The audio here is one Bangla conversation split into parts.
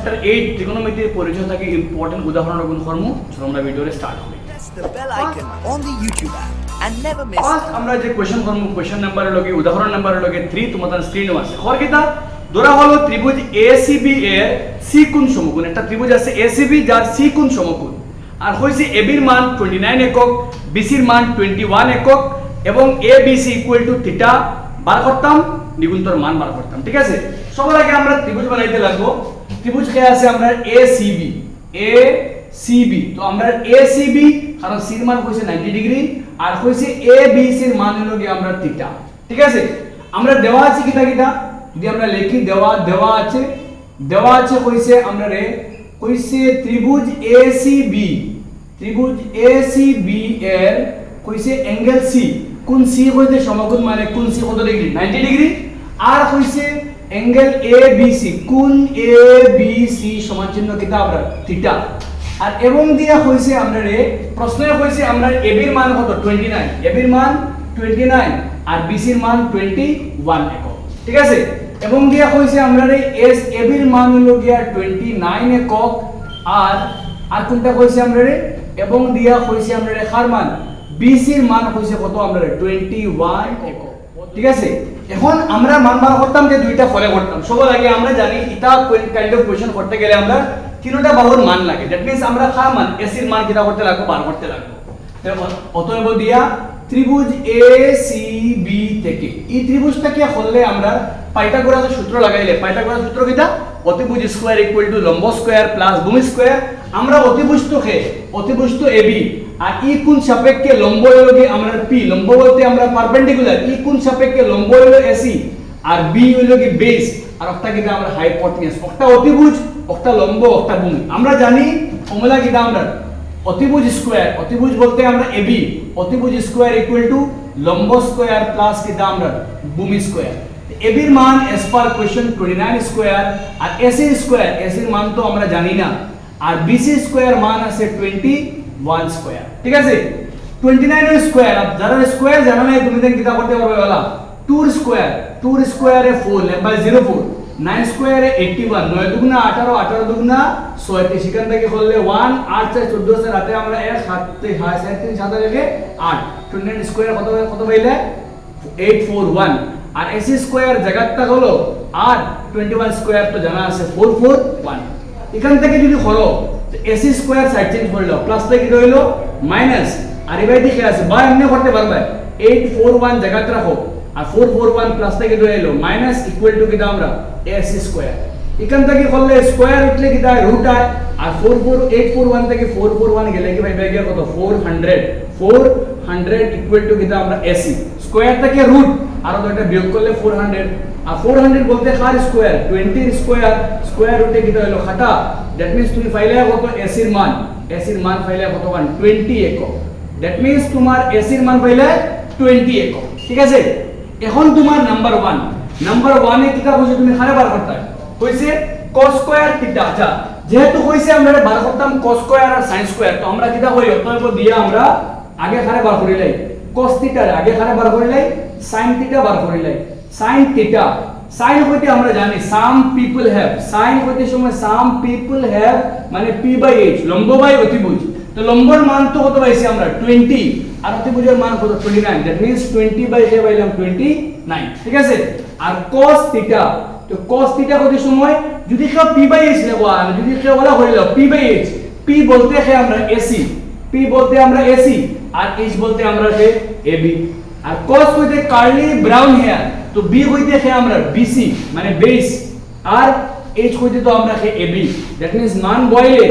চ্যাপ্টার এইট ত্রিকোণমিতির পরিচয় থাকে ইম্পর্টেন্ট উদাহরণ গুণ কর্ম আমরা ভিডিওরে স্টার্ট করি। ফার্স্ট আমরা যে কোশ্চেন করব নাম্বারের লগে উদাহরণ নাম্বারের লগে 3 তোমাদের স্ক্রিনও আছে। কিতা ধরা হলো ত্রিভুজ এসিবি এর সি কোণ সমকোণ। একটা ত্রিভুজ আছে এসিবি যার সি কোণ সমকোণ। আর এবির মান 29 একক বিসির মান 21 একক এবং A BC equal to theta বার করতাম নিগুন্তর মান বার করতাম। ঠিক আছে? সবার আগে আমরা ত্রিভুজ বানাইতে লাগবো। ত্রিভুজ কে আছে আমরা এ এসিবি এ সিবি তো আমরা এ সিবি কারণ সির মান হইছে 90 ডিগ্রি আর হইছে এ বি সির মান হলো কি আমরা থিটা ঠিক আছে? আমরা দেওয়া আছে কিটা কিটা যদি আমরা লিখি, দেওয়া দেওয়া আছে। দেওয়া আছে কইছে আমরা রে কইছে ত্রিভুজ এ সি বি ত্রিভুজ এ সি বি এর কইছে অ্যাঙ্গেল সি কোন সি হইতে সমকোণ মানে কোন সি কত ডিগ্রি 90 ডিগ্রি আর হইছে অ্যাঙ্গেল এ বি সি কোন এ বি সি সমান চিহ্ন কিটা আমরা? থিটা আর এবং দিয়া হইছে আমরা রে প্রশ্নে হইছে আমরা এবির মান কত? 29 এবির মান 29 আর বিসির মান 21 একক। ঠিক আছে? এবং দিয়া হইছে আমরা রে এস এবির মান হলো গিয়া 29 একক আর আর কোনটা কইছে আমরা রে এবং দিয়া হইছে আমরা রে খার মান? বিসির মান হইছে কত আমরা রে 21 একক। ঠিক আছে? এখন আমরা মান বার করতাম যে দুইটা ফলে করতাম। সবার আগে আমরা জানি এটা কাইন্ড অফ কোশ্চেন করতে গেলে আমরা তিনটা বাহুর মান লাগে। দ্যাট মিন্স আমরা খা মান এসির মান কিটা করতে লাগবো, বার করতে লাগবো। অতএব দিয়া ত্রিভুজ এ সি বি থেকে। এই ত্রিভুজটাকে হলে আমরা পাইথাগোরাসের সূত্র লাগাইলে, পাইথাগোরাস সূত্র কিটা? অতিভুজ স্কয়ার ইকুয়াল টু লম্ব স্কয়ার প্লাস ভূমি স্কয়ার আমরা অতিভুজকে অতিভুজ তো এবি আর ই কোন সাপেক্ষে লম্ব হলো কি আমরা পি? লম্ব বলতে আমরা পারপেন্ডিকুলার। ই কোন সাপেক্ষে লম্ব হলো এসি। আর বি হলো কি বেস। আর একটা কিটা আমরা হাইপোটেনিয়াস। একটা অতিভুজ একটা লম্ব একটা ভূমি। আমরা জানি ফর্মুলা কিটা আমরা অতিভুজ স্কয়ার। অতিভুজ বলতে আমরা এবি অতিভুজ স্কয়ার ইকুয়াল টু লম্ব স্কয়ার প্লাস কিটা আমরা ভূমি স্কয়ার। এবির মান এস পার কোয়েশ্চন 29 স্কয়ার আর এসি স্কয়ার। এসির মান তো আমরা জানি না। আর বিসি স্কয়ার মান আছে 21 স্কয়ার ঠিক আছে? 29 এর স্কয়ার যারা স্কয়ার জানা নাই, তুমি দেন কিটা করতে পারবে বলা। 2 স্কয়ার 2 স্কয়ারে 4 লেম্বা 04 9 স্কয়ারে 81 9 দুগুণা 18 18 দুগুণা 36 সেখান থেকে করলে 1 8 4 14 এর রাতে আমরা 1 7 6 7 7 রেখে 8 29 স্কয়ার কত কত পাইলে? 841 আর এসি স্কয়ার জায়গাটা হলো আর 21 স্কয়ার তো জানা আছে 441 এখান থেকে যদি করো এসি স্কয়ার সাইড চেঞ্জ করল প্লাস থেকে কি হইল? মাইনাস আর এবারে দেখে আছে? বা এমনি করতে পারবে। 841 জায়গাতে রাখো। আর 441 প্লাস থেকে কি হইল? মাইনাস ইকুয়াল টু কিটা আমরা? এসি স্কয়ার এখান থেকে করলে স্কয়ার উঠলে কি দাঁড়ায় রুট আয়। আর 44841 থেকে 441 গেলে কি ভাই গিয়ে কত? 400 400 ইকুয়াল টু কিটা আমরা এসি স্কয়ার থেকে রুট আর ওটা বিয়োগ করলে 400 আর 400 বলতে কার স্কয়ার 20 এর স্কয়ার স্কয়ার রুটে কিটা হলো খাতা দ্যাট মিন্স তুমি ফাইলে কত? এসির মান। এসির মান ফাইলে কত মান? 20 একক। দ্যাট মিন্স তোমার এসির মান পাইলে 20 একক। ঠিক আছে? এখন তোমার নাম্বার 1 নাম্বার 1 এ কিটা হইছে তুমি খারে বার করতে। হইছে cos স্কয়ার থিটা আচ্ছা যেহেতু হইছে আমরা বার করতাম cos স্কয়ার আর sin স্কয়ার তো আমরা কিটা করি? অতএব দিয়ে আমরা আগে খারে বার করিলাই cos থিটা আগে খারে বার করিলাই sin থিটা বার করিলাই sin থিটা sin হইতে আমরা জানি সাম পিপল হ্যাভ sin হইতে সময় সাম পিপল হ্যাভ মানে p বাই h, লম্ব বাই অতিভুজ। তো লম্বর মান তো কত পাইছি আমরা? 20 আর অতিভুজের মান কত? 29 দ্যাট মিন্স 20 বাই 8 পাইলাম 29 ঠিক আছে? আর cos থিটা তো cos থিটা কত সময় যদি কেউ p বাই h নেব, আর যদি কেউ বলা হইল p বাই h, p বলতে হয় আমরা ac p বলতে আমরা ac আর h বলতে আমরা হে ab আর cos হইতে কার্লি ব্রাউন হেয়ার তো b হইতে হে আমরা bc মানে বেস আর h হইতে তো আমরা হে ab দ্যাট মিন্স মান বইলে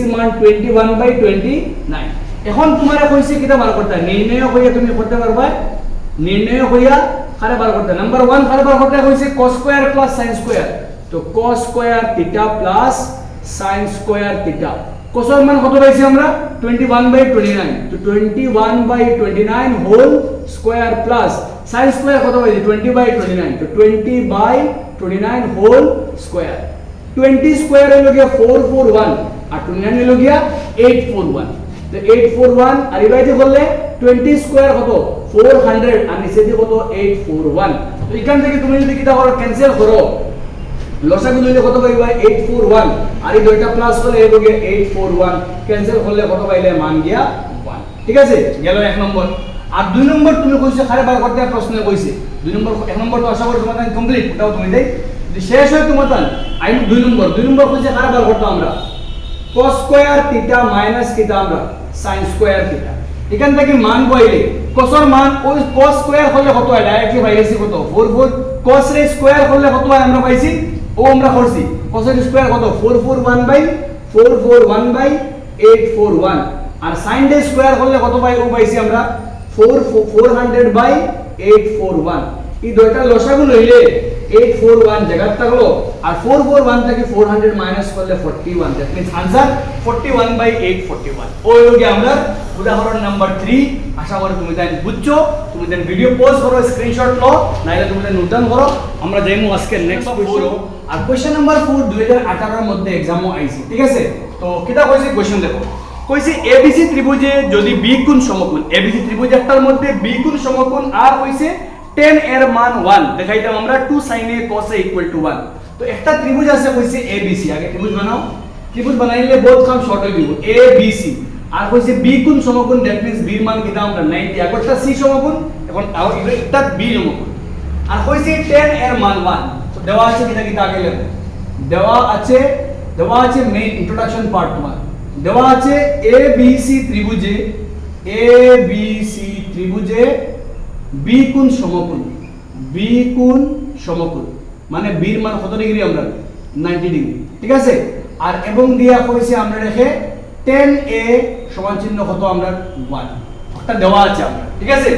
এর মান 21 বাই 29 এখন তোমারে কইছে কিটা বার করতে? নির্ণয় হইয়া তুমি করতে পারবা? নির্ণয় হইয়া খারে বার করতে? নাম্বার 1 খারে বার করতে হইছে cos square plus sin square তো cos square theta plus sin square theta এর মান কত পাইছি আমরা? 21 বাই 29 তো 21 by 29 whole square plus sin square কত পাইছি? 20 বাই 29 তো 20 বাই 29 হোল স্কয়ার 20 স্কয়ার হলো গিয়া 441 আর 29 হলো গিয়া 841 তো 841 আর এবারে করলে 20 স্কয়ার কত? 400 আর নিচে দিয়ে কত? 841 তো এখান থেকে তুমি যদি কিটা করো ক্যান্সেল করো লসাগু লইলে কত পাইবা? 841 আর এই দুইটা প্লাস হলে এই লগে 841 ক্যান্সেল করলে কত পাইলে? মান গিয়া 1 ঠিক আছে? গেল এক নম্বর। আর দুই নম্বর তুমি কইছো খারে বার করতে প্রশ্ন কইছে দুই নম্বর এক নম্বর তো আশা করি তোমার কমপ্লিট ওটাও তুমি দেই। যদি শেষ হয় তোমার আই দুই নম্বর দুই নম্বর কইছে খারে বার করতে আমরা। cos square theta minus theta আমরা। sin স্কয়ার থিটা এখান থেকে মান পাইলে cos এর মান ওই cos স্কয়ার হলে কত হয়? ডাইরেক্টলি পাইছি কত? 4 4 cos এর স্কয়ার হলে কত হয়? আমরা পাইছি ও আমরা করছি। এর স্কয়ার কত? 441 বাই 441 বাই 841 আর sin এর স্কয়ার করলে কত পাই? ও পাইছি আমরা 4 400 বাই 841 এই দুইটা লসাগু লইলে 841 জায়গা থাকল আর 441 থেকে 400 মাইনাস করলে 41 দ্যাট মিন্স আনসার 41 বাই 841 ওই আমরা উদাহরণ নাম্বার 3 আশা করি তুমি তাই বুঝছ তুমি তাই ভিডিও পজ করো স্ক্রিনশট লো নাইলে তুমি তাই করো। আমরা যাইমু আজকে নেক্সট কোশ্চেন আর কোশ্চেন নাম্বার 4 2018 এর মধ্যে এক্সামও আইছে ঠিক আছে? তো কিটা কইছে কোশ্চেন দেখো? কইছে এবিসি ত্রিভুজে যদি বি কোণ সমকোণ এবিসি ত্রিভুজ একটার মধ্যে বি কোণ সমকোণ আর কইছে 10 এর মান 1 দেখাইতাম আমরা 2 sin a cos a equal to 1 তো একটা ত্রিভুজ আছে, কইছে এবিসি আগে ত্রিভুজ বানাও। ত্রিভুজ বানাইলে বহুত কাম শর্ট হয়ে দিব এ বি সি আর কইছে বি কোণ সমকোণ দ্যাট মিন্স বি এর মান কিটা আমরা 90 আগরটা সি সমকোণ, এখন আও- এটা বি সমকোণ। আর কইছে 10 এর মান 1 তো দেওয়া আছে কিটা কিটা আগে লেখো। দেওয়া আছে দেওয়া আছে মেইন ইন্ট্রোডাকশন পার্ট 1 দেওয়া আছে এ বি সি ত্রিভুজে এ বি সি ত্রিভুজে বি কোণ সমকোণ? বি কোণ সমকোণ? মানে বির মান কত ডিগ্রি আমরা? 90 ডিগ্রি ঠিক আছে? আর এবং দিয়া কইছে আমরা রেখে 10 এ সমান চিহ্ন কত আমরা? 1 একটা দেওয়া আছে আমরা। ঠিক আছে?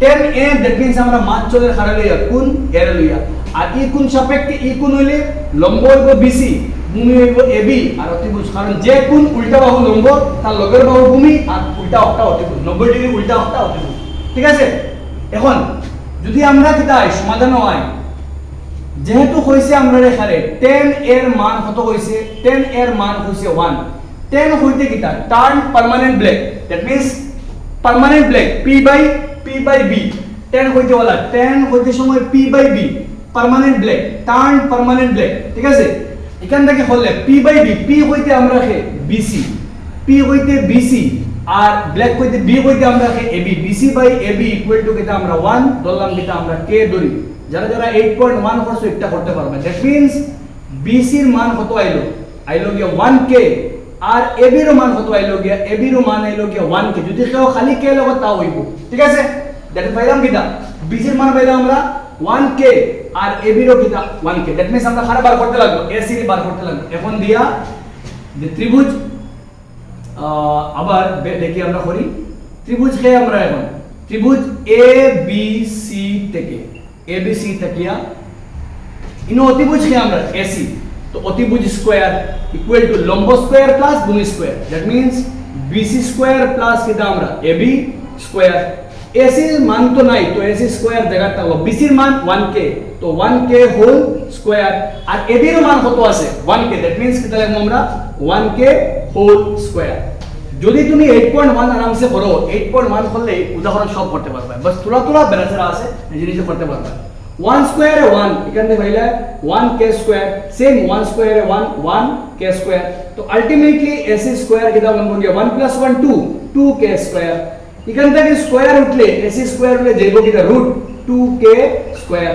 10 এ দ্যাট মিন্স আমরা মাছ চলের লইয়া কোণ এর লইয়া। আর ই কোণ সাপেক্ষে, ই কোণ হইলে লম্ব হইব বিসি ভূমি হইব এবি আর অতিভুজ। কারণ যে কোণ উল্টা বাহু লম্ব, তার লগের বাহু ভূমি, আর উল্টা অক্টা অতিভুজ। 90 ডিগ্রি উল্টা অক্টা অতিভুজ। ঠিক আছে? এখন, যদি আমরা কিতাই সমাধান হয়, যেহেতু হইছে আমরা এখানে 10 এর মান কত হইছে 10 এর মান হইছে 1 10 হইতে কিতা turn permanent black that means permanent black p by p by b 10 হইতে বলা 10 হইতে সময় p by b permanent black turn permanent black ঠিক আছে? এখান থেকে হলে p বাই b, p হইতে আমরা bc p হইতে bc আর ব্ল্যাক হইতে b হইতে আমরা ab bc by ab equal to কিতা আমরা 1 ধরলাম কিতা আমরা k ধরি। যারা যারা 8.1 করছ, একটা করতে পারবে। দ্যাট মিন্স BC এর মান কত আইলো? আইলো গিয়া 1k আর AB এর মান কত আইলো গিয়া? AB এর মান আইলো গিয়া 1k যদি কেউ খালি k লগত তাও হইব। ঠিক আছে? দ্যাট পাইলাম কিটা? BC এর মান পাইলাম আমরা 1k আর AB এর কিটা? 1k দ্যাট মিন্স আমরা খারাপ বার করতে লাগবো? এর বার করতে লাগবো। এখন দিয়া যে ত্রিভুজ আবার বে- দেখি আমরা করি। ত্রিভুজ কে আমরা এখন? ত্রিভুজ এ বি সি থেকে। এ বি সি থাকিয়া ইনো অতিভুজ কে আমরা? এসি তো অতিভুজ স্কোয়ার ইকুয়াল টু লম্ব স্কোয়ার প্লাস ভূমি square that means BC square plus কিটা আমরা এবি স্কোয়ার এসির মান তো নাই, তো এসি স্কোয়ার জায়গা থাকব বিসির মান 1k তো 1k হোল স্কোয়ার আর এবির মান কত আছে? 1k দ্যাট মিন্স কিটা লিখব আমরা 1k হোল স্কোয়ার যদি তুমি 8.1 আরামসে করো 8.1 করলে উদাহরণ সব করতে পারবে। বাস তোলা তোলা বেড়াচেরা আছে, নিজে করতে পারবে। 1 স্কোয়ারে 1 এখানে ভাইলে 1k স্কোয়ার সেম 1 স্কোয়ারে 1 1k স্কোয়ার তো আলটিমেটলি ac স্কোয়ার কিটা বলব গিয়া 1 প্লাস 1 2 2k স্কোয়ার এখান থেকে স্কোয়ার উঠলে, ac স্কোয়ার উঠলে যাইব কিটা root 2k square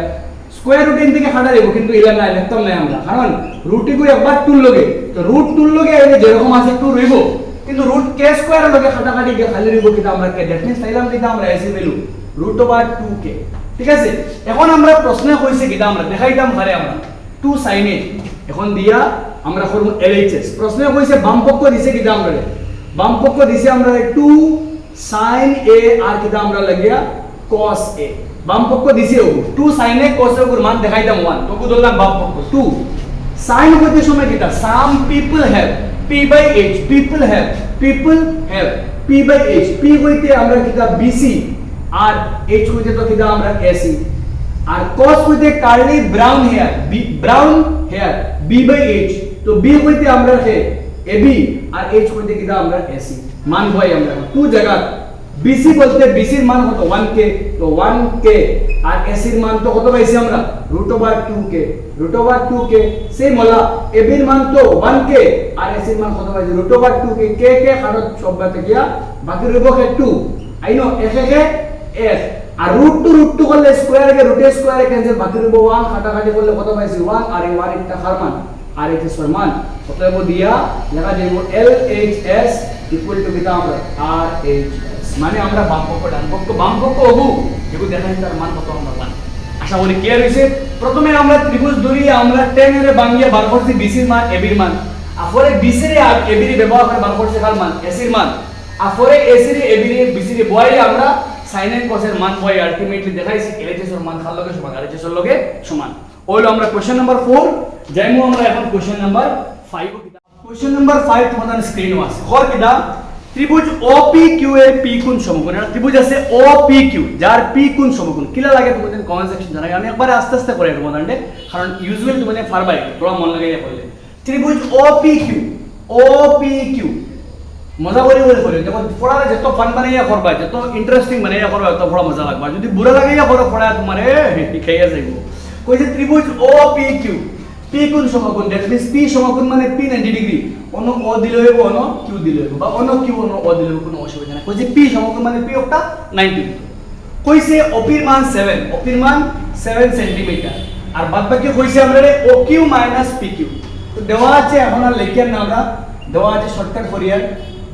square root থেকে হাঁটা যাব কিন্তু ইলা নাই, লিখতাম নাই আমরা। কারণ রুটটি একবার টুল তো রুট টুল লগে যেরকম আছে টু রইব। কিন্তু রুট কে স্কোয়ার লগে হাঁটাহাঁটি গিয়ে খালি রইব কিন্তু আমরা কে দ্যাট মিন্স তাইলাম কিন্তু আমরা AC value root over two k ঠিক আছে? এখন আমরা প্রশ্নে কইছে কিটা আমরা, দেখাইতাম পারে আমরা টু সাইন এ এখন দিয়া আমরা করব এলএইচএস প্রশ্নে কইছে বাম পক্ষ দিছে কিটা আমরা বাম পক্ষ দিছে আমরা টু সাইন এ আর কিটা আমরা লাগিয়া cos a, বাম পক্ষ দিছে ও 2 sin a, cos a এর মান দেখাইতাম 1 তকু ধরলাম বাম পক্ষ 2 sin হইতে সময় কিটা some people have p by h. People have. People have. P by h. P হইতে আমরা কিটা bc আর h হইতে তো কিটা আমরা ac আর cos হইতে curly brown hair brown hair b by h. তো b হইতে আমরা হে ab আর h হইতে কিটা আমরা ac মান হয় আমরা তু জায়গা বিসি বলতে বিসির মান কত? ওয়ান কে তো ওয়ান কে আর এসির মান তো কত পাইছি আমরা? Root over two k root over two k সেই মলা এবির মান তো ওয়ান কে আর এসির মান কত পাইছি? Root over two k k k কারণ সব বাতে গিয়া বাকি রইব কে টু আইনো এক, একে, এক। আর রুট টু রুট টু করলে স্কোয়ার কে রুটে স্কোয়ার ক্যান্সেল বাকি রইব ওয়ান কাটাকাটি করলে কত পাইছি? ওয়ান আর এই ওয়ান একটা খারমান আর এটা সমান অতএব দিয়া, লেখা যাইব L H S equal to কিতা আমরা? আর এইচ এস মানে আমরা বাম পক্ষ ডান পক্ষ বাম পক্ষ হবু। যেগুলো দেখা যায় তার মান কত আমরা পান আশা করি ক্লিয়ার হয়েছে প্রথমে আমরা ত্রিভুজ ধরি আমরা টেন এর বাঙ্গিয়ে বার করছি বিসির মান এবির মান। আফরে বিসির আর এবির ব্যবহার করে বার করছে কার মান? এসির মান। আফরে এসির এবির বিসির বয় আমরা সাইন এন্ড কোসের মান বয় আলটিমেটলি দেখাইছি। এলএইচএস এর মান কার লগে সমান? আরএইচএস এর লগে সমান। ওইলো আমরা কোশ্চেন নাম্বার 4 যাইমু আমরা এখন কোশ্চেন নাম্বার 5 কোশ্চেন নাম্বার 5 তোমাদের স্ক্রিনও আছে। হর কিদা ত্রিভুজ OPQ এর P কোণ সমকোণ। এটা ত্রিভুজ আছে OPQ যার P কোণ সমকোণ। কিলা লাগে তোমাদের কমেন্ট সেকশন জানাই। আমি একবার আস্তে আস্তে করে তোমাদের কারণ ইউজুয়ালি তোমাদের ফারবাই তোমরা মন লাগাইয়া করলে ত্রিভুজ OPQ OPQ মজা করে বলে করে যখন পড়ালে যত ফান বানাইয়া করবা যত ইন্টারেস্টিং বানাইয়া করবা তত বড় মজা লাগবা। যদি বুড়া লাগাইয়া করো পড়া তোমার খাইয়া যাইব। কইছে ত্রিভুজ ও পি কিউ পি কোণ সমকোণ? দ্যাট মিন্স পি সমকোণ মানে পি 90 ডিগ্রি অন্য ও দিলে হইব, অন্য কিউ দিলে হইব, বা অন্য কিউ অন্য ও দিলে কোনো অসুবিধা নাই। কইছে পি সমকোণ মানে পি একটা 90 ডিগ্রি কইছে অপির মান 7 অপির মান 7 সেন্টিমিটার আর বাদ বাকি কইছে আমরা O Q minus P Q তো দেওয়া আছে এখন আর লিখিয়ার না আমরা। দেওয়া আছে শর্টকাট করিয়ার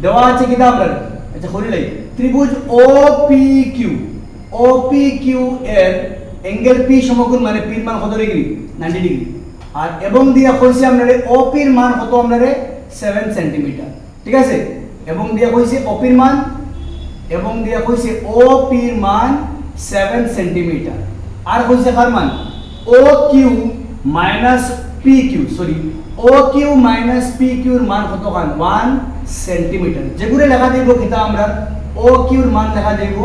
দেওয়া আছে কিনা আমরা আচ্ছা করি লাই। ত্রিভুজ O P Q O P Q এর অ্যাঙ্গেল পি সমকোণ মানে পির মান কত ডিগ্রি 90 ডিগ্রি আর এবং দিয়া কইছে আমরা ও পির মান কত আপনারে? 7 সেন্টিমিটার ঠিক আছে? এবং দিয়া কইছে ও পির মান? এবং দিয়া কইছে ও পির মান 7 সেন্টিমিটার আর কইছে কার মান? O Q minus P Q sorry O Q minus P কিউর মান কত কান 1 সেন্টিমিটার যেগুলো লেখা দিব কিতা আমরা? ও কিউর মান লেখা দিব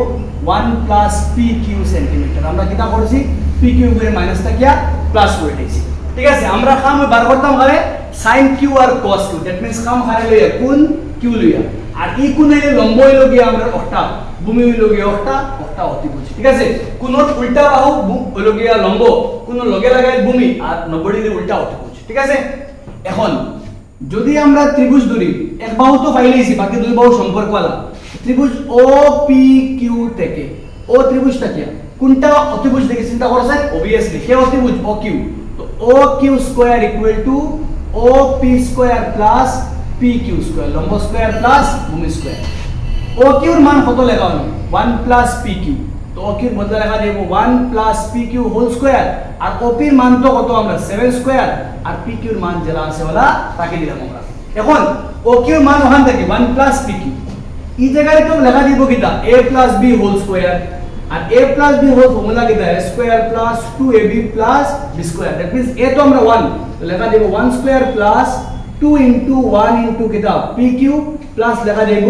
1 প্লাস পি কিউ সেন্টিমিটার আমরা কিতা করছি? পি কিউ করে মাইনাস থাকিয়া প্লাস করে দিয়েছি। ঠিক আছে, আমরা কাম বার করতাম কারে সাইন কিউ আর কস কিউ দ্যাট মিন্স কাম হারে লইয়া, কোন কিউ লইয়া। আর ই কোন হইলে লম্ব হইল গিয়া আমরা অষ্টা ভূমি হইল গিয়া অষ্টা অষ্টা অতিভুজ ঠিক আছে কোনোর উল্টা বাহু হইল গিয়া লম্ব কোন লগে লাগাই ভূমি, আর নব্বই ডিগ্রি উল্টা অতিভুজ ঠিক আছে? এখন, যদি আমরা ত্রিভুজ ধরি, এক বাহু তো পাইলেইছি বাকি দুই বাহু সম্পর্ক আলা ত্রিভুজ ও পি কিউ থেকে ও ত্রিভুজটা কি কোনটা অতিভুজ দেখে চিন্তা করছেন অবভিয়াসলি সে অতিভুজ O Q O Q square equal to O P square plus P Q square লম্ব স্কোয়ার প্লাস ভূমি স্কোয়ার ও কিউর মান কত লেখা হলো? ওয়ান প্লাস পি কিউ তো ও কিউর মধ্যে লেখা দেবো one plus P Q whole square আর ওপির মান তো কত আমরা? সেভেন স্কোয়ার আর পি কিউর মান যেটা আছে ওলা তাকে দিলাম আমরা। এখন ও কিউর মান ওখান থেকে ওয়ান প্লাস পি কিউ এই জায়গায় তো লেখা দিব কিটা A plus B whole square R A plus B whole formula কিটা A square plus two A B plus B square that means A তো আমরা ওয়ান লেখা দিব one square plus two into one into কিটা পি কিউ প্লাস লেখা দিব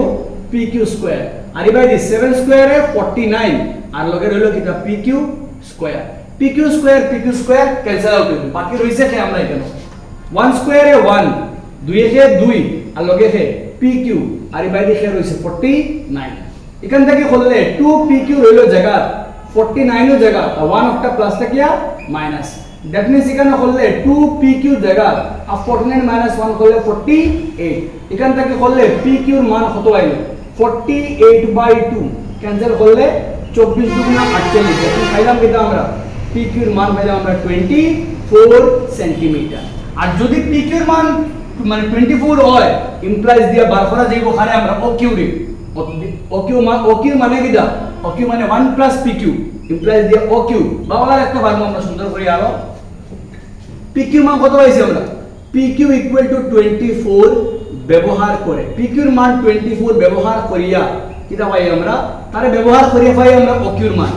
কিউ স্কোয়ার আর এবার দি সেভেন স্কোয়ারে ফর্টি নাইন আর লগে রইল কিটা P Q square Q square Q square cancel out হইল বাকি রইছে কি আমরা এখানে? ওয়ান স্কোয়ারে ওয়ান দুই একে দুই, আর লগে পি কিউ আর এই বাইরে খে রয়েছে ফর্টি নাইন এখান থেকে করলে টু পি কিউ রইল জায়গা। ফর্টি নাইনও জায়গা। ওয়ান একটা প্লাস থাকিয়া মাইনাস দ্যাট মিনস এখানে করলে টু পি কিউ জায়গা। আর ফর্টি নাইন মাইনাস ওয়ান করলে ফর্টি এইট এখান থেকে করলে পি কিউর মান কত আইল? Forty eight by two cancel করলে চব্বিশ দুগুণা আটচল্লিশ। এখন পাইলাম কিন্তু আমরা? পি কিউর মান পাইলাম আমরা টোয়েন্টি ফোর সেন্টিমিটার আর যদি পি কিউর মান মানে টোয়েন্টি ফোর হয় ইমপ্লাইজ দিয়ে বার করা যাইব খারে আমরা ও রে ও কিউ মান কি দা ও কিউ মানে ওয়ান প্লাস ইমপ্লাইজ দিয়ে কিউ বাংলা একটা পারব আমরা সুন্দর করে আরও পি কিউ মান কত পাইছি আমরা? P Q equal to twenty four ব্যবহার করে। পি কিউর মান টোয়েন্টি ফোর ব্যবহার করিয়া কিটা পাই আমরা? তারে ব্যবহার করিয়া পাই আমরা ও কিউর মান।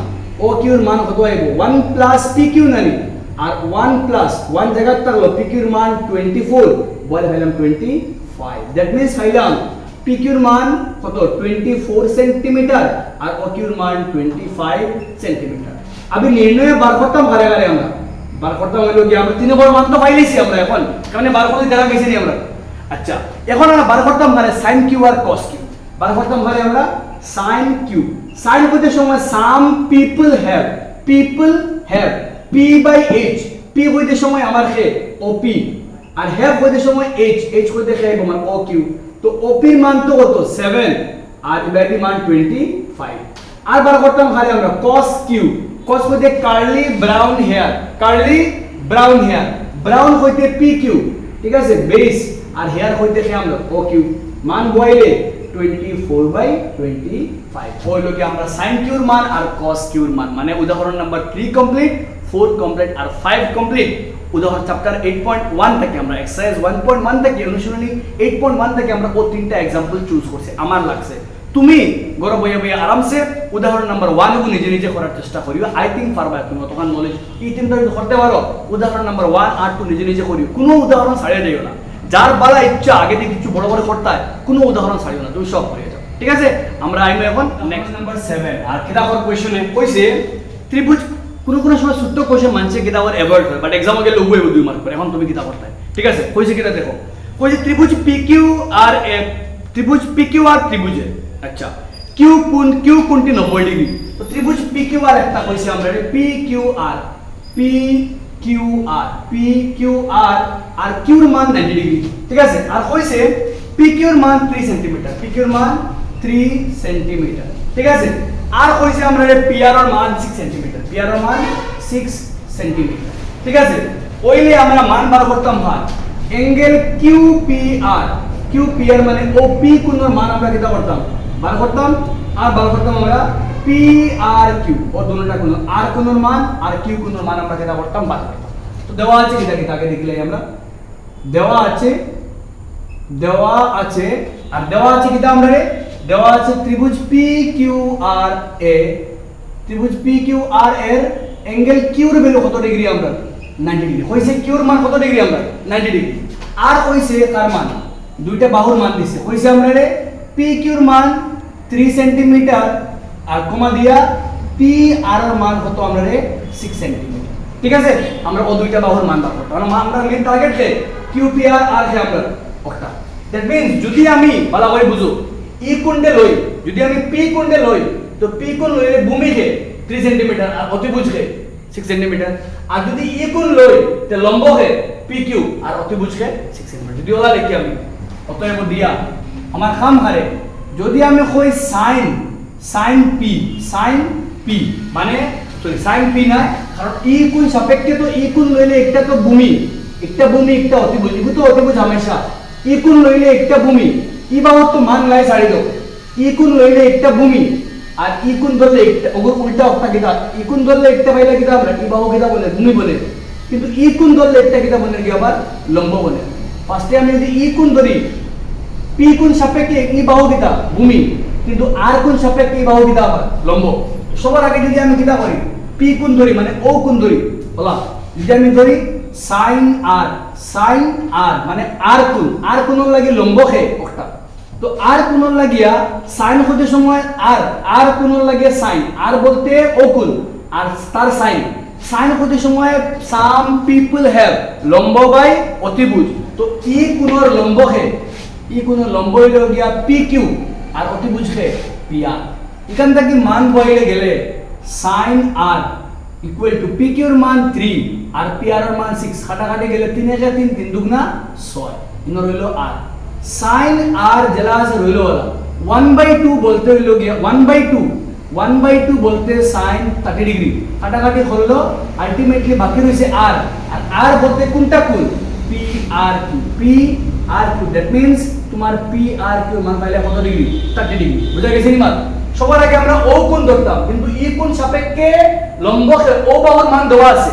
ও কিউর মান কত আইব ওয়ান প্লাস পি কিউ নানি। আর ওয়ান প্লাস ওয়ান থাকল পি কিউর মান টোয়েন্টি ফোর বলে পাইলাম টোয়েন্টি ফাইভ দ্যাট মিনস পাইলাম পি কিউর মান কত? টোয়েন্টি ফোর সেন্টিমিটার আর ও কিউর মান টোয়েন্টি ফাইভ সেন্টিমিটার আমি নির্ণয়ে বার করতাম ঘরে ঘরে আমরা। বার করতাম হইল কি? আমরা তিন নম্বর মান তো পাইলেছি আমরা এখন। কারণ বার করতে দেখা গেছি আমরা। আচ্ছা এখন আমরা বার করতাম মানে সাইন কিউ আর কস কিউ বার করতাম ঘরে আমরা সাইন কিউ সাইন হইতে সময় some people have people have P by H P হইতে সময় আমার খে ও পি আর হ্যাভ হইতে সময় এইচ এইচ হইতে খে আমার ও কিউ তো ওপির মান তো কত? সেভেন আর ইবাইটির মান টোয়েন্টি ফাইভ আর বার করতাম খালি আমরা কস কিউ কস হইতে curly brown hair curly brown hair brown হইতে পি কিউ ঠিক আছে? বেস আর হেয়ার হইতে আমরা ও কিউ মান বইলে twenty four by twenty five হইল কি আমরা সাইন কিউর মান আর কস কিউর মান। মানে উদাহরণ number three complete four complete আর ফাইভ কমপ্লিট উদাহরণ চ্যাপ্টার এইট পয়েন্ট ওয়ান থেকে আমরা এক্সারসাইজ ওয়ান পয়েন্ট ওয়ান থেকে অনুশীলনী এইট পয়েন্ট ওয়ান থেকে আমরা ও তিনটা এক্সাম্পল চুজ করছি। আমার লাগছে। তুমি ঘরে বইয়া বইয়া আরামসে উদাহরণ নাম্বার ওয়ান নিজে নিজে করার চেষ্টা করিও। আই থিঙ্ক পারবা তুমি, অতখান নলেজ এই তিনটা যদি করতে পারো। উদাহরণ নাম্বার ওয়ান আর টু নিজে নিজে করিও। কোনো উদাহরণ ছাড়িয়ে দিও না। যার বালা ইচ্ছা আগে থেকে কিছু বড় বড় করতে হয়, কোনো উদাহরণ ছাড়িও না। তুমি সব করে যাও। ঠিক আছে? আমরা আইমো এখন নেক্সট নাম্বার সেভেন আর কিতাবর কোয়েশনে কইছে, ত্রিভুজ কোনো কোনো সময় ছোট্ট কোয়েশন মানছে কিতাবর অ্যাভয়েড করে বাট এক্সামে গেলে উবই দুই মার্ক করে এখন তুমি কিতাব করতে ঠিক আছে? কইছে কিতা দেখো। কইছে ত্রিভুজ পি কিউ আর এ ত্রিভুজ পি কিউ আর ত্রিভুজে আচ্ছা। কিউ কোন, কিউ কোনটি নব্বই ডিগ্রি তো ত্রিভুজ পি কিউ আর একটা কইছে আমরা P Q R P Q R P Q R আর কিউর মান 90 ডিগ্রি ঠিক আছে? আর কইছে পি কিউর মান 3 সেন্টিমিটার পি কিউর মান 3 সেন্টিমিটার ঠিক আছে? আর কইছে আমরা পি আর এর মান 6 সেন্টিমিটার পি আর এর মান 6 সেন্টিমিটার ঠিক আছে? ওইলে আমরা মান বার করতাম ভাই angle Q P R Q P R মানে ও পি কোণের মান আমরা কিটা করতাম? বার করতাম। আর বার করতাম আমরা পি আর কিউ ও দুটোটা কোণ আর কোণের মান, আর কিউ কোণের মান আমরা কিটা করতাম? বার করতাম। তো দেওয়া আছে কিটা কিটা আগে দেখলে আমরা। দেওয়া আছে। দেওয়া আছে। আর দেওয়া আছে কিটা আমরা দেওয়া আছে ত্রিভুজ পি কিউ আর এ ত্রিভুজ পি কিউ আর এর অ্যাঙ্গেল কিউর ভ্যালু কত ডিগ্রি আমরা? 90 ডিগ্রি হইছে কিউর মান কত ডিগ্রি আমরা? 90 ডিগ্রি আর হইছে কার মান? দুইটা বাহুর মান দিছে। হইছে আমরা রে পি কিউর মান 3 সেন্টিমিটার আর কমা দিয়া পি আর এর মান কত আমরা রে? 6 সেন্টিমিটার ঠিক আছে? আমরা ও দুইটা বাহুর মান বার করতে আমরা main target Q P R আর হে আমরা ওটা দ্যাট মিন্স যদি আমি ভালো করে বুঝো। ই কোণে লই যদি আমি পি কোণে লই তো পি কোণ লইলে ভূমি কে 3 সেন্টিমিটার আর অতিভুজ কে 6 সেন্টিমিটার আর যদি ই কোণ লই তে লম্ব কে পি কিউ আর অতিভুজ কে 6 সেন্টিমিটার যদি ওলা লিখি আমি, অতএব দিয়া আমার কাম হারে যদি আমি কই sine sine P sine P মানে সরি সাইন পি না কারণ ই কোণ সাপেক্ষে তো ই কোণ লইলে একটা তো ভূমি, একটা ভূমি, একটা অতিভুজ এগুলো তো অতিভুজ হামেশা। ই কোণ লইলে একটা ভূমি তো মান লাই ছাড়ি দাও ই কোণ লইলে একটা ভূমি, আর ই কোণ ধরলে একটা ওগুর উল্টা একটা পাইলে কিতা আমরা ই বাহু কিতা বলে ভূমি বলে। কিন্তু ই কোণ ধরলে একটা কিতা বলে কি আবার লম্ব বলে। ফার্স্টে আমি যদি ই কোণ ধরি পি কোণ সাপেক্ষে ই বাহু কিতা ভূমি। কিন্তু আর কোণ সাপেক্ষে ই বাহু কিতা আবার লম্ব? সবার আগে যদি আমি কিতা করি পি কোণ ধরি মানে ও কোণ ধরি, বলা। যদি আমি ধরি সাইন আর সাইন আর মানে আর কোণ আর কোণর লাগে লম্ব খে একটা তো আর কোণর লাগিয়া সাইন হতে সময় আর আর কোণর লাগিয়া সাইন। আর বলতে অকুল, আর তার সাইন। সাইন হতে সময় সাম পিপল হ্যাভ লম্ব বাই অতিভুজ। তো ই কোণর লম্ব হে। ই কোণর লম্ব হইল গিয়া পি কিউ আর অতিভুজ হে পি আর এখান থেকে মান বইলে গেলে sine R equal to P কিউর মান থ্রি আর পি আর মান সিক্স কাটাকাটি গেলে তিন হাজার তিন তিন দুগুণা ছয়। ইনো রইল আর সাইন আর জেলা আছে রইল ওয়ান বাই টু বলতে হইল গিয়া one by two one by two বলতে সাইন থার্টি ডিগ্রি কাটাকাটি হলো আলটিমেটলি বাকি রয়েছে আর আর আর বলতে কোনটা কোন P R Q P R Q that means তোমার পি আর কিউ মান পাইলে কত ডিগ্রি থার্টি ডিগ্রি বুঝা গেছে নি মার সবার আগে আমরা ও কোণ ধরতাম কিন্তু ই কোণ সাপেক্ষে লম্ব ও বাহুর মান দেওয়া আছে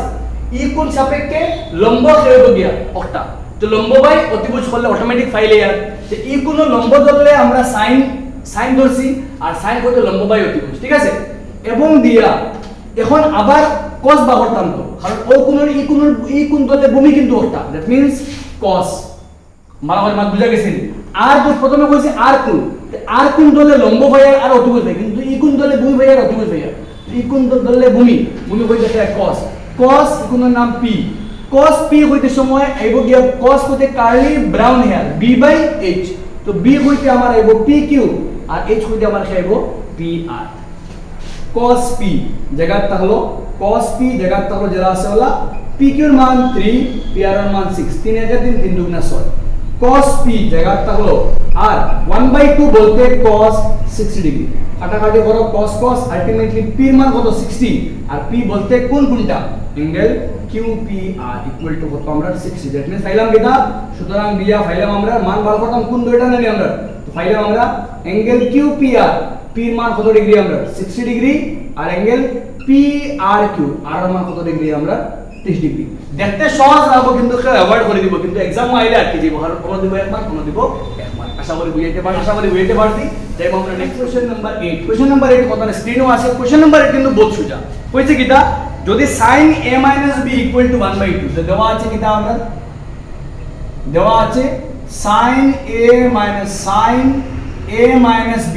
ই কোণ সাপেক্ষে লম্ব খেয়ে গিয়া একটা তো লম্ব বাই অতিভুজ করলে অটোমেটিক ফাইলে আর যে ই কোণ লম্ব ধরলে আমরা সাইন সাইন ধরছি, আর সাইন করতে লম্ব বাই অতিভুজ, ঠিক আছে? এবং দিয়া, এখন আবার কস বা করতাম কারণ ও কোণের ই কোণের ই কোণ ধরলে ভূমি কিন্তু একটা দ্যাট মিন্স কস মারামারি মাত বুঝা গেছেন আর তো প্রথমে কইছে আর কোন। আর কোন দলে লম্ব ভাইয়া আর অতিভুজ ভাই কিন্তু ই কোন দলে ভূমি ভাইয়া আর অতিভুজ ভাইয়া ই কোন দলে ভূমি ভূমি একটা কস কস ইকুনের নাম পি কস পি হইতে সময় আইব গিয়া কস হইতে curly brown hair B by H তো বি হইতে আমার আইব কিউ আর এই হইতে আমার পি আর cos p জায়গার থাকল cos p জায়গার থাকল যেটা আছে হলো p কিউর মান 3 p আর এর মান 6 তিন হাজার তিন তিন দুগুণা ছয়। cos p জায়গার থাকল আর 1 বাই 2 বলতে cos 60 ডিগ্রি কাটাকাটি করো, cos cos আলটিমেটলি p এর মান কত? 60 আর p বলতে কোন কোনটা অ্যাঙ্গেল QPR ইকুয়াল টু কত আমরা 60 দ্যাট মিন্স ফাইলাম কিটা সুতরাং দিয়া ফাইলাম আমরা বার করতাম কোন দুইটা জানি আমরা? তো ফাইলাম আমরা অ্যাঙ্গেল QPR P এর কত ডিগ্রি আমরা? 60 ডিগ্রি আর অ্যাঙ্গেল PRQ আর এর কত ডিগ্রি আমরা? 30 ডিগ্রি দেখতে সহজ লাগবে কিন্তু অ্যাভয়েড করে দিব, কিন্তু এক্সাম আইলে আর কোনো দিব এক মার্ক কোনো দিব এক মার্ক আশা করি বুঝাইতে পারি আশা করি বুঝাইতে পারছি। তাই আমরা next question number 8 question number 8 কত আছে। কোশ্চেন নাম্বার 8 কিন্তু বহুত কইছে কিটা? যদি sin a b equal to 1 by 2 তো দেওয়া আছে কিটা আমরা? দেওয়া আছে sin a minus, sin a minus b,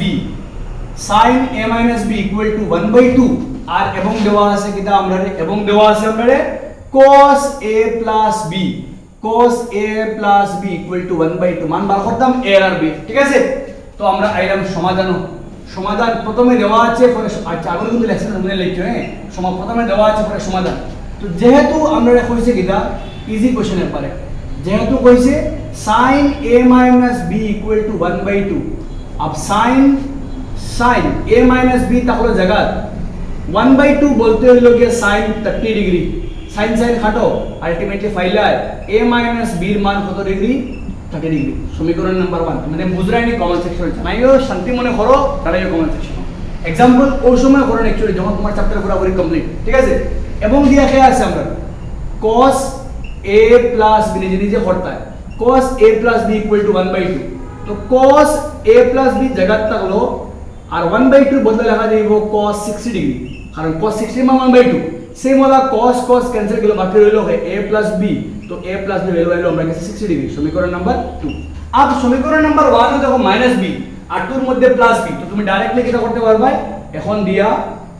sin a minus b equal to 1 by 2 আর এবং দেওয়া আছে কিটা আমরা এবং দেওয়া আছে আমরা cos a plus b, cos a plus b equal to 1 by 2 মান বার করতাম a আর b, ঠিক আছে? তো আমরা আইলাম সমাধান সমাধান প্রথমে দেওয়া আছে পরে আচ্ছা আগে কিন্তু লেকচার মনে লিখছো হ্যাঁ সমা প্রথমে দেওয়া আছে পরে সমাধান। তো যেহেতু আমরা কইছে কিটা ইজি কোশ্চেনের পারে যেহেতু কইছে sin a minus b equal to 1 by 2 अब sin sin a minus b তাহলে জায়গা 1 by 2 বলতে হইল গিয়ে sin 30 ডিগ্রি sin sin খাটো আলটিমেটলি ফাইলে a minus b এর মান কত ডিগ্রি 30 ডিগ্রি সমীকরণ নাম্বার 1 মানে বুঝরাইনি কমেন্ট সেকশন জানাইও শান্তি মনে করো তারাইও কমেন্ট সেকশন এক্সাম্পল ওই সময় করেন অ্যাকচুয়ালি যখন তোমার চ্যাপ্টার পুরোপুরি কমপ্লিট ঠিক আছে? এবং দিয়া খেয়ে আছে আমরা? Cos a plus b, নিজে নিজে হয় cos a plus b equal to 1 by 2 তো cos a plus b জায়গাত থাকল, আর 1 by 2 বদলে লেখা যাইব cos 60 ডিগ্রি কারণ cos 60 মান 1 by 2 সেম হলা cos cos ক্যান্সেল গেল বাকি রইল a b তো a b ভ্যালু আইলো আমরা কাছে 60 ডিগ্রি সমীকরণ নাম্বার 2 আব সমীকরণ নাম্বার 1 এ দেখো b আর 2 এর মধ্যে b তো তুমি ডাইরেক্টলি কিটা করতে পারবা এখন দিয়া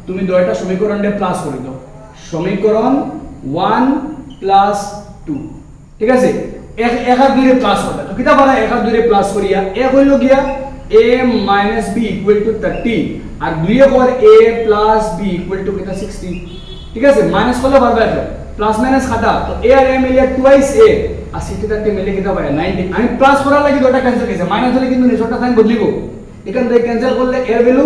তুমি দুইটা সমীকরণে প্লাস করে দাও সমীকরণ 1 প্লাস 2 ঠিক আছে এক এক আর দুইরে প্লাস করবে তো কিটা পারা এক আর দুইরে প্লাস করিয়া এক হইল গিয়া a b ইকুয়াল টু 30 আর দুইয়ে পর a b ইকুয়াল টু কিটা 60 ঠিক আছে? মাইনাস করলে পারবে এটা প্লাস মাইনাস খাতা। তো a আর a মিলিয়ে টুয়াইস a আর 60 30 মিলিয়ে কিটা পারে 90 আমি প্লাস করার লাগি দুটো ক্যান্সেল গেছে মাইনাস হলে কিন্তু নিচরটা সাইন বদলিব। এখান থেকে ক্যান্সেল করলে এর ভ্যালু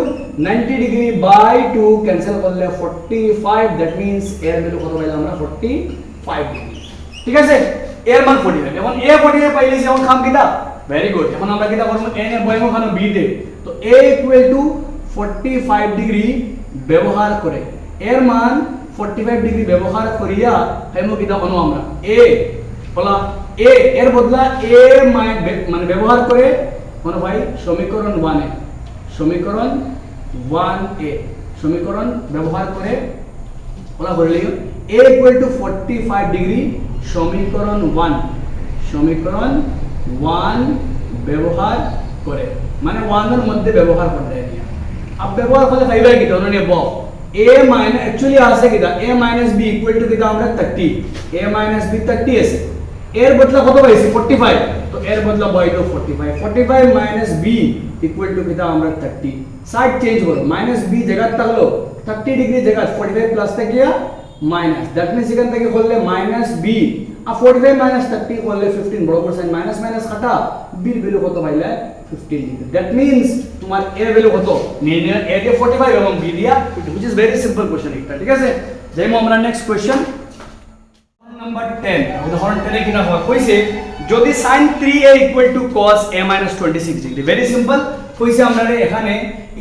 90 ডিগ্রি বাই 2 ক্যান্সেল করলে 45 দ্যাট মিন্স এর ভ্যালু কত পাইলাম আমরা? 45 ডিগ্রি ঠিক আছে? এর মান 45 এখন এ 45 পাইলেছি এখন খাম কিটা ভেরি গুড এখন আমরা কিটা করব? N এর বয়ম খানো b তে। তো a ইকুয়াল টু 45 ডিগ্রি ব্যবহার করে। এর মান 45 ডিগ্রি ব্যবহার করিয়া হেমো কিটা বানো আমরা। a বলা a এর বদলা a মানে ব্যবহার করে মনে ভাই সমীকরণ 1 এ। সমীকরণ 1 এ। সমীকরণ ব্যবহার করে, বলা লিও a ইকুয়াল টু 45 ডিগ্রি সমীকরণ 1 সমীকরণ 1 ব্যবহার করে। মানে 1 এর মধ্যে ব্যবহার হয় अब ব্যবহার করলে পাইবা কি? তো অনন্য ব a মাইনাস অ্যাকচুয়ালি আছে কিটা a minus b equal to কিটা আমরা 30 a মাইনাস b 30 আছে এর বদলা কত পাইছি 45 তো এর বদলা বই তো 45 45 মাইনাস b ইকুয়াল টু কিটা আমরা 30 সাইড চেঞ্জ করো মাইনাস b জায়গা থাকল 30 ডিগ্রি জায়গা 45 প্লাস থেকে মাইনাস দ্যাট মিন্স এখান থেকে করলে মাইনাস b. আর 45 মাইনাস 30 করলে 15 বড় পার্সেন্ট মাইনাস মাইনাস কাটা b এর ভ্যালু কত পাইলে 15 ডিগ্রি দ্যাট মিন্স তোমার a ভ্যালু কত? নিয়ে a দিয়ে 45 এবং b দিয়া which is very simple question এটা, ঠিক আছে? যাইমু আমরা নেক্সট কোশ্চেন নাম্বার 10 উদাহরণ 10 এ কিনা হয়? কইছে, যদি sin 3a equal to cos a 26 degree very simple কইছে আমরা এখানে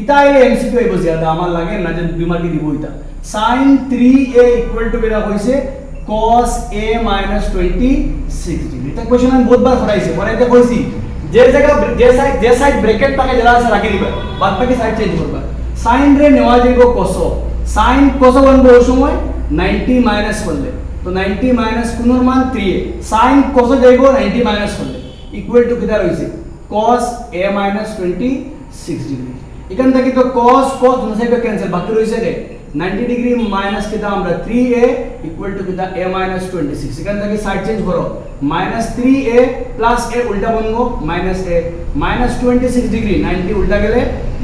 ইটা এর এমসিকিউ জিয়াদা, আমার লাগে না যে দুই মার্কে দিব ইটা sin 3a ইকুয়াল টু বেরা কইছে cos a 26 ডিগ্রি এটা কোশ্চেন আমি বহুতবার করাইছি করাইতে কইছি। যে জায়গা যে সাইড যে সাইড ব্র্যাকেট থাকে যারা আছে রাখি দিবা বাদ বাকি সাইড চেঞ্জ করবা sin রে নেওয়া যাইব cos sin cos বলব ওই সময় 90 মাইনাস করলে তো 90 মাইনাস কোনোর মান 3 sin cos যাইব 90 মাইনাস করলে ইকুয়াল টু কিটা রইছে cos a minus 26 ডিগ্রি এখান থেকে তো cos cos দুই সাইডে ক্যান্সেল বাকি রইছে রে 90 ডিগ্রি মাইনাস কিতা আমরা 3a ইকুয়াল টু কিতা a মাইনাস 26 এখান থেকে সাইড চেঞ্জ করো মাইনাস 3a প্লাস a উল্টা বনবো মাইনাস a মাইনাস 26 ডিগ্রি 90 উল্টা গেলে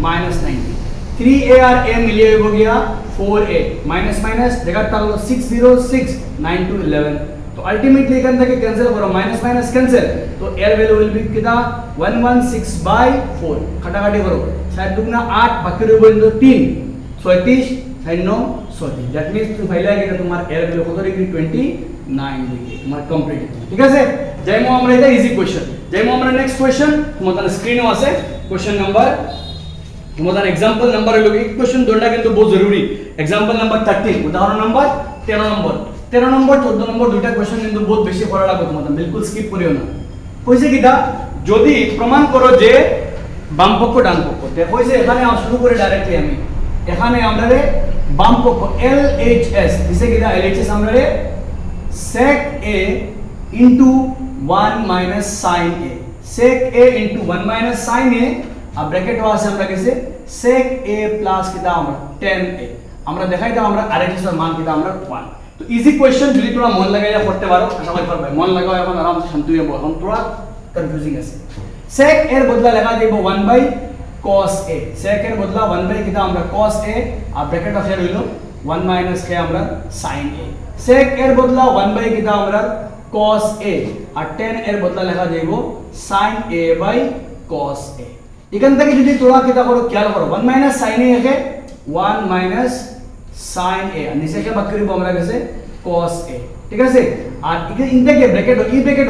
মাইনাস 90 3a আর a মিলিয়ে হইব গিয়া 4a মাইনাস মাইনাস দেখাটা হলো 606 9 টু 11 তো আলটিমেটলি এখান থেকে ক্যান্সেল করো মাইনাস মাইনাস ক্যান্সেল তো এর ভ্যালু উইল বি কিতা 116 বাই 4 কাটাকাটি করো সাত দুগুণা 8 বাকি রইব কিন্তু 3 36 9 36 দ্যাট মিন্স তুমি ফাইলা গেলে তোমার এর ভ্যালু কত ডিগ্রি 29 ডিগ্রি তোমার কমপ্লিট ঠিক আছে? যাইমো আমরা এটা ইজি কোশ্চেন যাইমো আমরা নেক্সট কোশ্চেন তোমাদের স্ক্রিনও আছে কোশ্চেন নাম্বার তোমাদের এক্সাম্পল নাম্বার হলো এই কোশ্চেন দুটো কিন্তু বহুত জরুরি। এক্সাম্পল নাম্বার 13 উদাহরণ নাম্বার 13 নম্বর 13 নম্বর 14 নম্বর দুইটা কোশ্চেন কিন্তু বহুত বেশি পড়া লাগবে তোমাদের, বিলকুল স্কিপ করিও না। কইছে কিটা যদি প্রমাণ করো যে বাম পক্ষ ডান পক্ষ তে কইছে এখানে শুরু করে ডাইরেক্টলি আমি। এখানে আমরা রে বাম পক্ষ এল এইচ এস দিছে কিটা এল এইচ এস আমরা রে sec a into 1 minus sin a. Sec a into 1 minus sin a আর ব্র্যাকেট আছে আমরা কাছে sec a প্লাস কিটা আমরা 10 a. আমরা দেখাই দাও আমরা আরএইচএস এর মান কিটা আমরা 1 তো ইজি কোশ্চেন যদি তোমরা মন লাগাইয়া করতে পারো আশা করি পারবে মন লাগাও এখন আরামসে শান্তি হয়ে এখন তোমরা কনফিউজিং আছে sec এর বদলা লেখা দিব 1 বাই cos a. Sec এর বদলা 1 বাই কিটা আমরা cos a? আর ব্র্যাকেট আছে রইল 1 মাইনাস কে আমরা sin a. Sec এর বদলা 1 বাই কিটা আমরা cos a? আর 10 এর বদলা লেখা যাইব sin a by cos a. এখান থেকে যদি তোরা কিটা করো খেয়াল করো 1 মাইনাস sin a একে 1 মাইনাস sin a. আর নিচে কে বাকি রইব আমরা কাছে cos a. ঠিক আছে আর এখানে ইন থেকে ব্র্যাকেট ই ব্র্যাকেট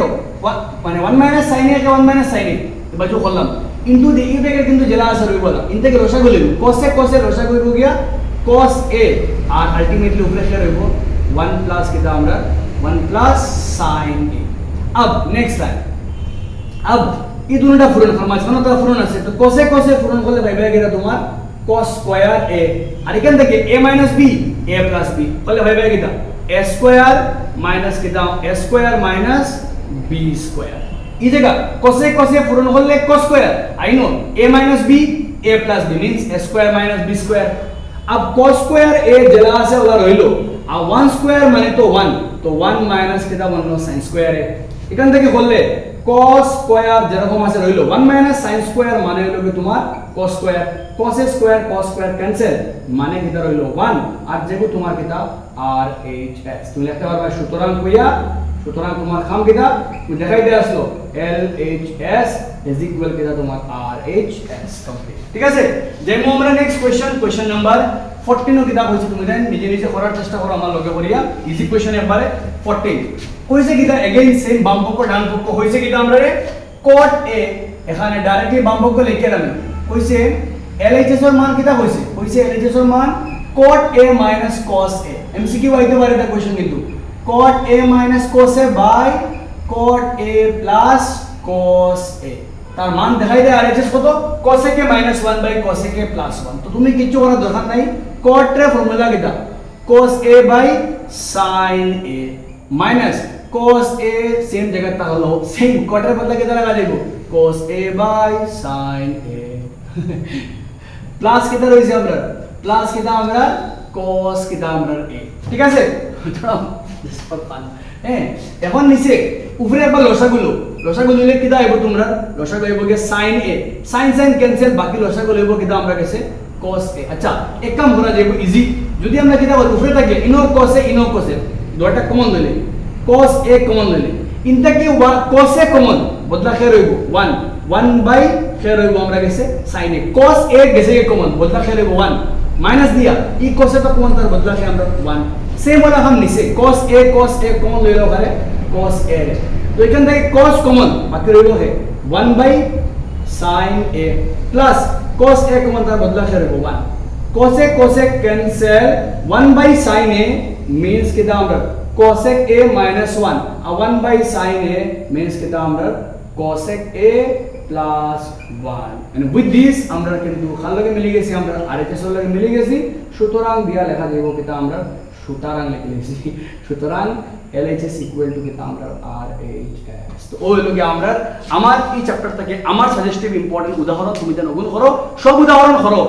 মানে 1 মাইনাস sin a কে 1 মাইনাস sin a. বাজু করলাম ইনটু দি ই ব্র্যাকেট কিন্তু জেলা আছে রইব না ইন থেকে রসাগু লিখব cos a cos a রসাগু হইব গিয়া cos a আর আলটিমেটলি উপরে কি রইব 1 প্লাস কিটা আমরা 1 প্লাস sin a अब नेक्स्ट लाइन अब ये दोनों टा फुरन फरमाइश কোনো তো ফুরন আছে তো cos a cos a ফুরন করলে ভাই ভাই গেরা তোমার cos স্কয়ার a আর এখান থেকে a b a b বলে ভাই ভাই কিটা a স্কয়ার মাইনাস কিটা a square minus b square এই জায়গা, cos a cos a ফুরন করলে cos স্কয়ার আই নো a b a b means a square minus b square अब cos স্কয়ার a জেলা আছে ওলা রইল আর 1 স্কয়ার মানে তো 1 তো 1 মাইনাস কিটা বলল sin স্কয়ার a এখান থেকে বললে cos স্কয়ার যেরকম আছে রইল 1 মাইনাস sin স্কয়ার মানে হলো কি তোমার cos square cos a square cos square cancel মানে কিটা রইল 1 আর যেগু তোমার কিটা r h s তুমি লিখতে পারবে সুতরাং কইয়া সুতরাং তোমার খাম কিটা তুমি দেখাই দিয়ে আসলো। L h s is equal কিটা তোমার r h s কমপ্লিট ঠিক আছে? যেমন আমরা নেক্সট কোশ্চেন কোশ্চেন নাম্বার 14 ও কিতাব হইছে তুমি দেন নিজে নিজে করার চেষ্টা করো আমার লগে করিয়া ইজি কোশ্চেন একবারে 14 কইছে কিটা এগেইন সেম বাম পক্ষ, ডান পক্ষ। হইছে কিটা আমরা রে cot a, এখানে ডাইরেক্টলি বাম পক্ষ লিখে আমি। কইছে LHS এর মান কিটা হইছে কইছে LHS এর মান cot a cos a MCQ আইতে পারে এটা কোশ্চেন কিন্তু। Cot a cos a by cot a plus cos a তার মান দেখাই দেয় আরএচএস কত? cos a কে minus 1 by cos a কে plus 1 তো তুমি কিচ্ছু করার দরকার নাই। cot এর ফর্মুলা কিটা? cos a by sin a minus cos a same জায়গাটা হলো সেম cot এর বদলে কিটা লাগা যাইব cos a by sin a plus কিটা রইছে আমরা? প্লাস কিটা আমরা? cos কিটা আমরা a ঠিক আছে. এখন নিচে, উপরে একবার লসাগুলো লসাগুলো হইলে কিটা আইব তোমরা? লসাগু আইব গে sin a sin sin cancel বাকি লসাগু আইব কিটা আমরা কাছে cos a আচ্ছা এক কাম করা যাইব ইজি যদি আমরা কিটা উপরে থাকে ইনো cos a ইনো cos a দুটো কমন লইলে। cos a কমন লইলে। ইনটা কি cos a কমন বদলা কে রইব 1 1 বাই কে রইব আমরা কাছে sin a cos a গেছে কমন বদলা কে রইব 1 মাইনাস দিয়া ই cos a তো কমন তার বদলা কে আমরা 1 সেম वाला हम নিচে cos a cos a common লইলো ওখানে cos a রে। তো এখান থেকে cos কমন বাকি রইল হে 1 by sin a plus cos a common তার বদলা কে রইব 1 cos a cos a cancel 1 by sin a means কিটা আমরা cosec a minus 1 R 1 by sin a means কিটা আমরা cosec a plus 1 and with this আমরা কিন্তু খাল লগে মিলে গেছি আমরা আরএচএস এর লগে মিলে গেছি সুতরাং দিয়া লেখা দেব কিটা আমরা সুতরাং লিখে নিয়েছি। সুতরাং এলএইচএস ইকুয়াল টু কিন্তু আমরা আর এইচ এস তো ওই লোকে আমরা আমার এই চ্যাপ্টার থেকে আমার সাজেস্টিভ ইম্পর্টেন্ট উদাহরণ তুমি যেন ওগুলো করো, সব উদাহরণ করো।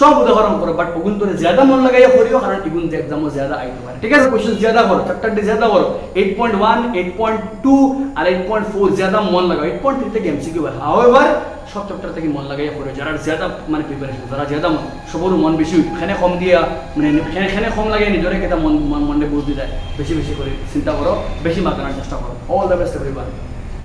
সব উদাহরণ করো বাট ওগুন তোরে জ্যাদা মন লাগাইয়া করিও, কারণ এগুন যে এক্সামও জ্যাদা আইতে পারে। ঠিক আছে কোশ্চেন জ্যাদা করো চ্যাপ্টারটি জ্যাদা করো। Eight point one eight point two আর এইট পয়েন্ট ফোর জ্যাদা মন লাগাও। এইট পয়েন্ট থ্রি থেকে এমসিকিউ হয়। হাওয়েভার সব চ্যাপ্টার থেকে মন লাগাইয়া পড়ে যারা জ্যাদা মানে প্রিপারেশন যারা জ্যাদা মন সবরও মন বেশি খেনে কম দিয়া মানে খেনে খেনে কম লাগে, নিজরে কেটা মন মন বুঝ দিয়ে। বেশি বেশি করে চিন্তা করো, বেশি মাতানোর চেষ্টা করো। All the best everyone